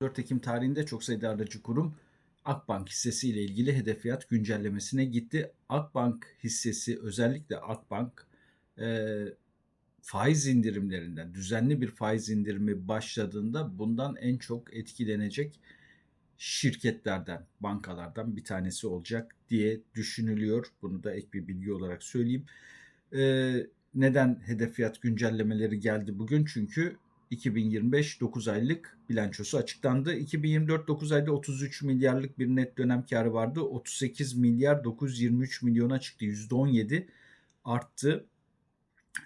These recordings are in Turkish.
4 Ekim tarihinde çok sayıda aracı kurum Akbank hissesi ile ilgili hedef fiyat güncellemesine gitti. Akbank hissesi özellikle Akbank e, faiz indirimlerinden düzenli bir faiz indirimi başladığında bundan en çok etkilenecek şirketlerden, bankalardan bir tanesi olacak diye düşünülüyor. Bunu da ek bir bilgi olarak söyleyeyim. E, neden hedef fiyat güncellemeleri geldi bugün? Çünkü 2025 9 aylık bilançosu açıklandı. 2024 9 ayda 33 milyarlık bir net dönem karı vardı. 38 milyar 923 milyona çıktı. %17 arttı.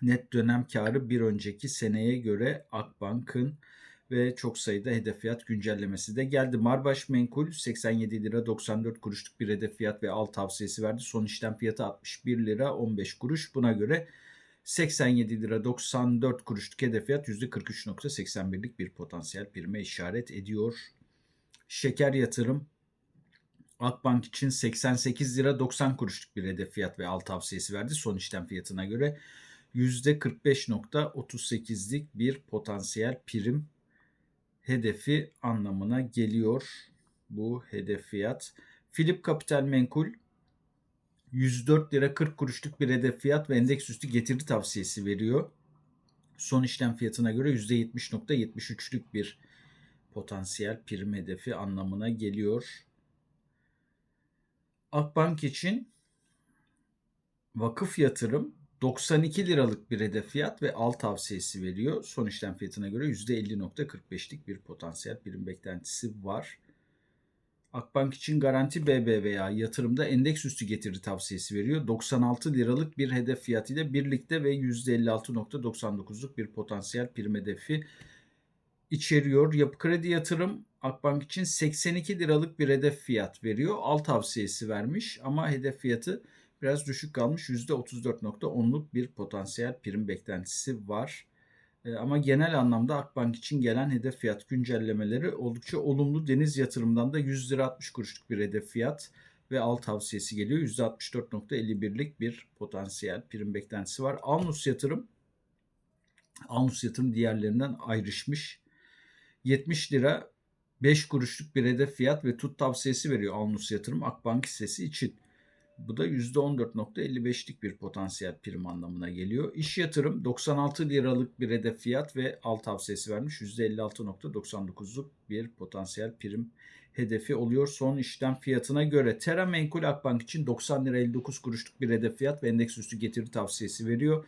Net dönem karı bir önceki seneye göre Akbank'ın ve çok sayıda hedef fiyat güncellemesi de geldi. Marbaş Menkul 87 lira 94 kuruşluk bir hedef fiyat ve al tavsiyesi verdi. Son işlem fiyatı 61 lira 15 kuruş. Buna göre 87 lira 94 kuruşluk hedef fiyat %43.81'lik bir potansiyel prime işaret ediyor. Şeker yatırım Akbank için 88 lira 90 kuruşluk bir hedef fiyat ve al tavsiyesi verdi. Son işlem fiyatına göre %45.38'lik bir potansiyel prim hedefi anlamına geliyor bu hedef fiyat. Philip Capital Menkul 104 lira 40 kuruşluk bir hedef fiyat ve endeks üstü getiri tavsiyesi veriyor. Son işlem fiyatına göre %70.73'lük bir potansiyel prim hedefi anlamına geliyor. Akbank için vakıf yatırım 92 liralık bir hedef fiyat ve al tavsiyesi veriyor. Son işlem fiyatına göre %50.45'lik bir potansiyel prim beklentisi var. Akbank için Garanti BBVA yatırımda endeks üstü getiri tavsiyesi veriyor. 96 liralık bir hedef fiyatı ile birlikte ve %56.99'luk bir potansiyel prim hedefi içeriyor. Yapı Kredi Yatırım Akbank için 82 liralık bir hedef fiyat veriyor. Al tavsiyesi vermiş ama hedef fiyatı biraz düşük kalmış. %34.10'luk bir potansiyel prim beklentisi var. E, ama genel anlamda Akbank için gelen hedef fiyat güncellemeleri oldukça olumlu. Deniz yatırımdan da 100 lira 60 kuruşluk bir hedef fiyat ve al tavsiyesi geliyor. %64.51'lik bir potansiyel prim beklentisi var. Alnus yatırım Alnus yatırım diğerlerinden ayrışmış. 70 lira 5 kuruşluk bir hedef fiyat ve tut tavsiyesi veriyor Alnus yatırım Akbank hissesi için. Bu da %14.55'lik bir potansiyel prim anlamına geliyor. İş yatırım 96 liralık bir hedef fiyat ve al tavsiyesi vermiş. %56.99'luk bir potansiyel prim hedefi oluyor. Son işlem fiyatına göre Terra Menkul Akbank için 90 lira 59 kuruşluk bir hedef fiyat ve endeks üstü getiri tavsiyesi veriyor.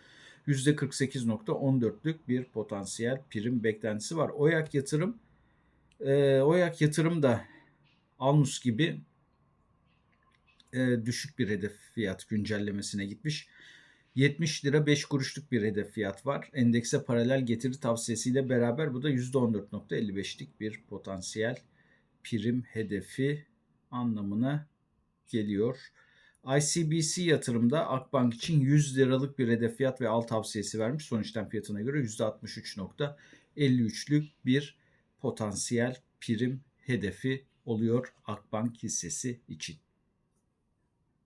%48.14'lük bir potansiyel prim beklentisi var. Oyak yatırım e, Oyak yatırım da Alnus gibi e, düşük bir hedef fiyat güncellemesine gitmiş. 70 lira 5 kuruşluk bir hedef fiyat var. Endekse paralel getiri tavsiyesiyle beraber bu da %14.55'lik bir potansiyel prim hedefi anlamına geliyor. ICBC yatırımda Akbank için 100 liralık bir hedef fiyat ve al tavsiyesi vermiş. Son işlem fiyatına göre %63.53'lük bir potansiyel prim hedefi oluyor Akbank hissesi için.